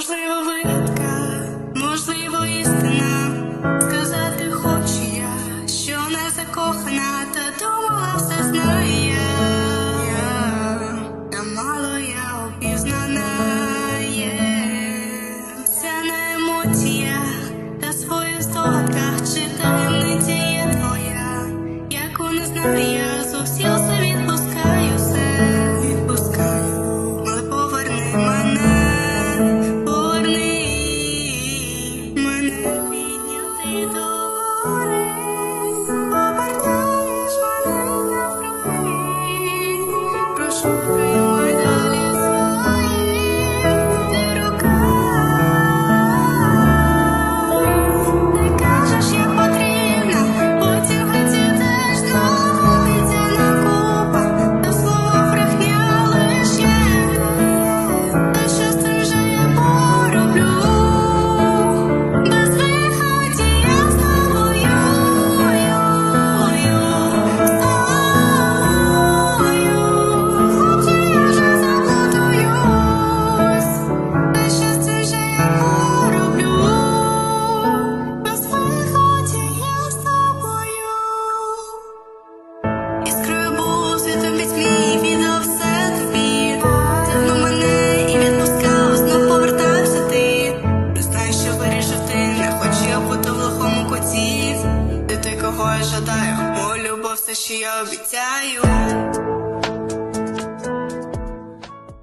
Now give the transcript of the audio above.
Можливо, вигадка, можливо, істина. Сказати хочу я, що не закохана, та думала, все знаю я. Мало я обізнана є. Це не емоція, та своїх здогадках чи таємниця твоя, яку не знаю я, все відпускаю все, відпускаю, але поверни мене, Thank you. Я жадаю, мою любов, все, що я обіцяю